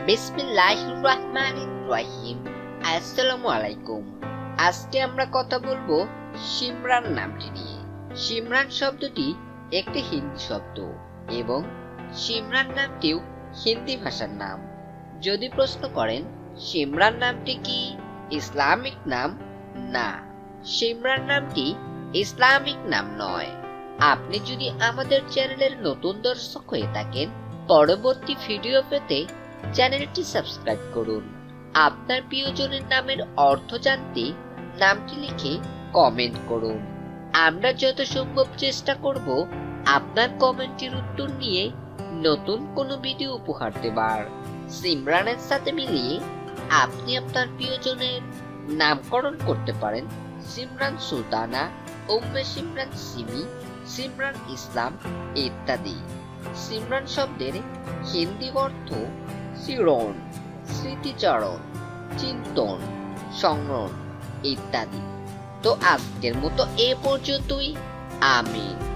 বিসমিল্লাহির রহমানির রহিম আসসালামু আলাইকুম আজকে আমরা কথা বলব সিমরান নামটি নিয়ে। সিমরান শব্দটি একটি হিন্দি শব্দ এবং সিমরান নামটিও হিন্দি ভাষার নাম। যদি প্রশ্ন করেন সিমরান নামটি কি, ইসলামিক নাম? না সিমরান নামটি ইসলামিক নাম নয়। আপনি যদি আমাদের চ্যানেলের নতুন দর্শক হয়ে থাকেন, পরবর্তী ভিডিও পেতে চ্যানেলটি সাবস্ক্রাইব করুন। আপনার প্রিয়জনের নামের অর্থ জানতে নামটি লিখে কমেন্ট করুন। আমরা যত সম্ভব চেষ্টা করব আপনার কমেন্টের উত্তর নিয়ে নতুন কোনো ভিডিও উপহার দেবার। সিমরানের সাথে মিলিয়ে আপনি আপনার প্রিয়জনের নামকরণ করতে পারেন সিমরান সুলতানা, উম্মে সিমরান সিমি, সিমরান ইসলাম ইত্যাদি। সিমরান শব্দের হিন্দি অর্থ শিরণ স্মৃতিচারণ চিন্তন সংরণ ইত্যাদি। তো আজকের মতো এ পর্যন্তই। আমিন।